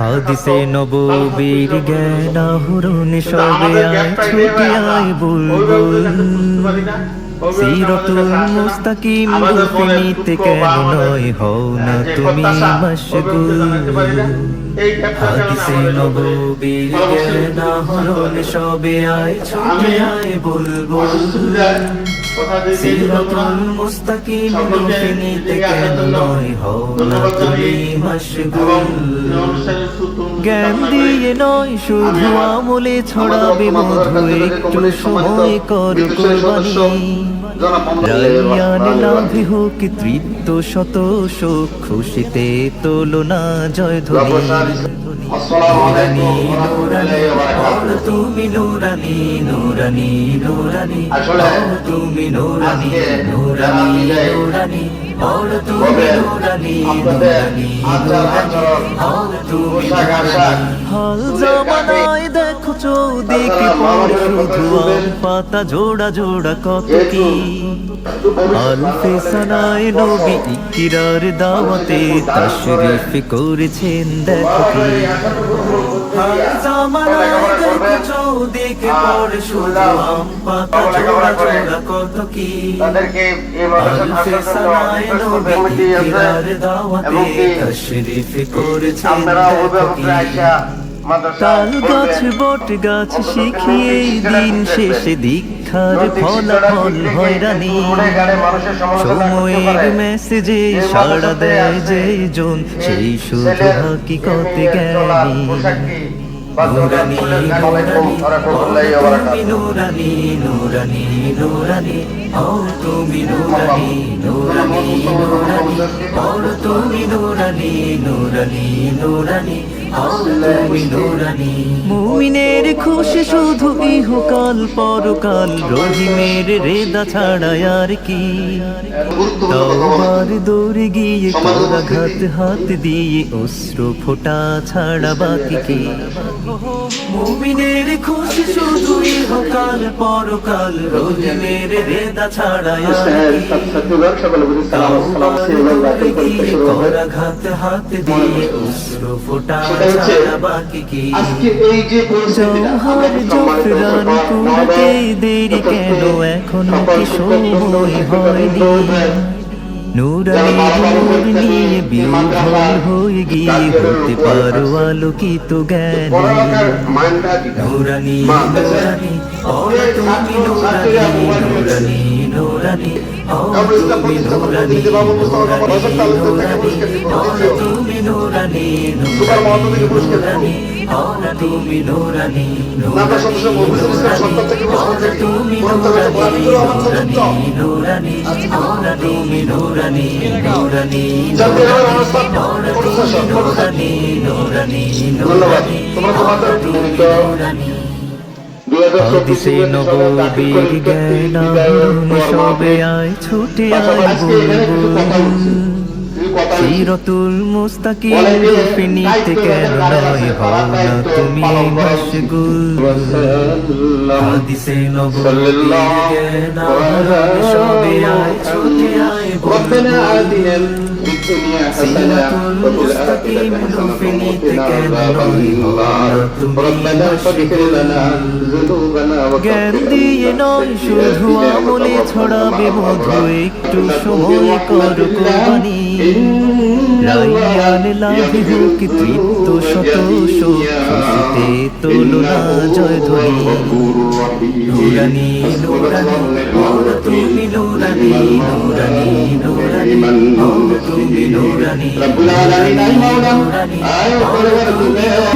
হাদিসে নববীর জ্ঞান আহরণ সবে ছুটে আয় বুলবুল। সিরতুল মুস্তাকিম রূপে নিতে কেন নয় হও না তুমি মশগুল। হাদিসে নববীর জ্ঞান আহরণ সবে আয় ছুটে আয় বুলবুল। সিরতুল মুস্তাকিম কেন নয় হও না তুমি মশগুল জ্ঞান দিয়ে নয় শুধু আমলে ছড়াবে মধু একটু সময় কর কোরবানি। রায়ান লাভে হোক তৃপ্ত শত শোক খুশিতে তোলো না জয় ধ্বনি। তুমি নুরানি নুরানি নুরানি। তুমি নুরানি নুরানি নুরানি। তুমি নুরানি নুরানি তুমি হাল জামানায় দেখো চৌদিকে পড়ে শুধু আম পাতা জোড়া জোড়া কত কি? আলফে সানায় নবী ইকিরার দাওয়াতে তাশরিফ করেছেন দেখো কি? চৌদিকে পড়ে শুধু পাতা জোড়া জোড়া কত কি? তাদেরকে এই দাওয়াতে এবং কি আপনারা অভিভাবকরা মাদ্রাসা তাল গাছ বট গাছ শিখিয়ে দিন শেষে দীক্ষার ফলাফল হয়রানি সময়ের মেসেজে সাড়া দেয় যে জন সেই শুধু হাকিকতে জ্ঞানী। নুরানি নুরানি নুরানি নুরানি নুরানি ও তুমি নুরানি নুরানি নুরানি ও তুমি নুরানি নুরানি নুরানি। মুমিনের খুশি শুধু ইহকাল, পরকাল, রহিমের রেদা ছাড়া আর কি। তওবার দৌড়ে গিয়ে করাঘাত হাত দিয়ে অশ্র ফোটা ছাড়া বাকি কি? মুমিনের খুশি শুধু ইহকাল, পরকাল, রহিমের রেদা ছাড়া আর কি। করাঘাত হাত দিয়ে অশ্র ফোটা আজকে এই যে দেরি কেন? এখন কি সময় হয়নি? নুরানি নূর নিয়ে বিউভল হয়ে গিয়ে হতে পারো আলোকিত জ্ঞানী নুরানি নুরানি ও তুমি নুরানি নুরানি নুরানি ও তুমি নুরানি নুরানি নুরানি ও তুমি নুরানি নুরানি ও তুমি নুরানি নুরানি নুরানি ও তুমি নুরানি নুরানি নুরানি নুরানি নুরানি তোমরা তোমাদের নিমিত্ত হাদিসে নববীর জ্ঞান সবে আয় ছুটে আয় বুলবুল সিরতুল মুস্তাকিম রূপে কেন নয় হও তুমি মশগুল হাদিসে আহরণ সবে আয় ছুটে আয় ربنا বুলবুল آتنا في الدنيا حسنة وفي الآخرة حسنة وقنا عذاب النار ربنا فاغفر لنا ذنوبنا জ্ঞান وكفر দিয়ে নয় শুধু আমলে ছড়াবে মধু একটু সময় কর কোরবানি রাইয়ান লাভে হোক তৃপ্ত শত শোক তে তুলনা জয় ধ্বনি। নুরানি নুরানি নূর তুমি নুরানি নুরানি নুরানি নূর তুমি নুরানি রব্বুল আলামিন আই মাওলানা আই খোদা